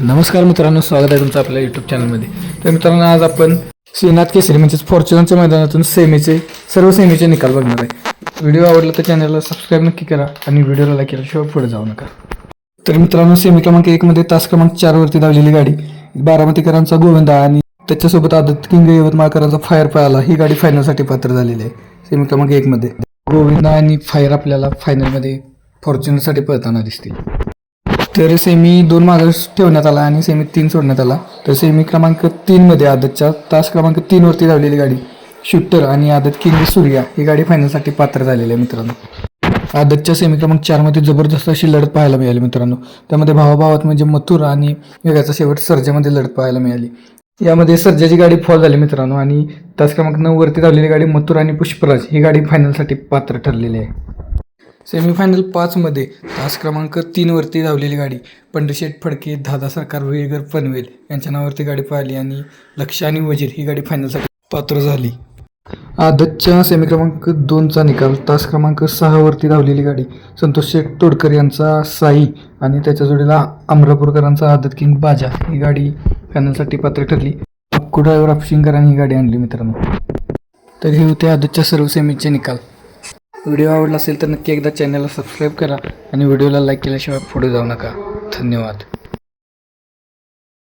नमस्कार मित्रांनो स्वागत आहे तुमचं आपल्या यूट्यूब चॅनलमध्ये तर मित्रांनो आज आपण श्रीनाथ केसरी म्हणजेच फॉर्च्युनरच्या मैदानातून सेमीचे सर्व सेमीचे निकाल बघणार आहे. व्हिडिओ आवडला तर चॅनलला सबस्क्राईब नक्की करा आणि व्हिडिओला लाईक केल्याशिवाय पुढे जाऊ नका. तर मित्रांनो सेमी क्रमांक एकमध्ये तास क्रमांक चारवरती धावलेली गाडी बारामतीकरांचा गोविंदा आणि त्याच्यासोबत आदत किंग यवतमाळकरांचा फायर पळाला. ही गाडी फायनलसाठी पात्र झालेली आहे. सेमी क्रमांक एकमध्ये गोविंदा आणि फायर आपल्याला फायनलमध्ये फॉर्च्युनरसाठी पळताना दिसतील. तर सेमी दोन मागे ठेवण्यात आला आणि सेमी तीन सोडण्यात आला. तर सेमी क्रमांक तीनमध्ये आदतच्या तास क्रमांक तीनवरती धावलेली गाडी शूटर आणि आदत किंग सूर्या ही गाडी फायनलसाठी पात्र झालेली आहे मित्रांनो. आदतच्या सेमी क्रमांक चारमध्ये जबरदस्त अशी लढत पाहायला मिळाली मित्रांनो. त्यामध्ये भावाभावात म्हणजे मथुर आणि वेगाचा शेवट सर्जामध्ये लढत पाहायला मिळाली. यामध्ये सर्जाची गाडी फॉल झाली मित्रांनो आणि तास क्रमांक नऊवरती धावलेली गाडी मथुर आणि पुष्पराज ही गाडी फायनलसाठी पात्र ठरलेली आहे. सेमीफायनल पाचमध्ये तास क्रमांक तीनवरती धावलेली गाडी पंडशेठ फडके दादा सरकार वेळगर पनवेल यांच्या नावावरती गाडी पाहिली आणि लक्ष आणि वजीर ही गाडी फायनलसाठी पात्र झाली. आदतच्या सेमी क्रमांक दोनचा निकाल तास क्रमांक सहावरती धावलेली गाडी संतोष शेठ तोडकर यांचा साई आणि त्याच्या जोडीला अमरापूरकरांचा आदत किंग बाजा ही गाडी फायनलसाठी पात्र ठरली. अक्कू ड्रायव्हर अफशिंकरांनी ही गाडी आणली मित्रांनो. तर हे होते आदतच्या सर्व सेमीचे निकाल. व्हिडिओ आवडला असेल तर नक्की एकदा चॅनलला सबस्क्राईब करा आणि व्हिडिओला लाईक केल्याशिवाय पुढे जाऊ नका. धन्यवाद.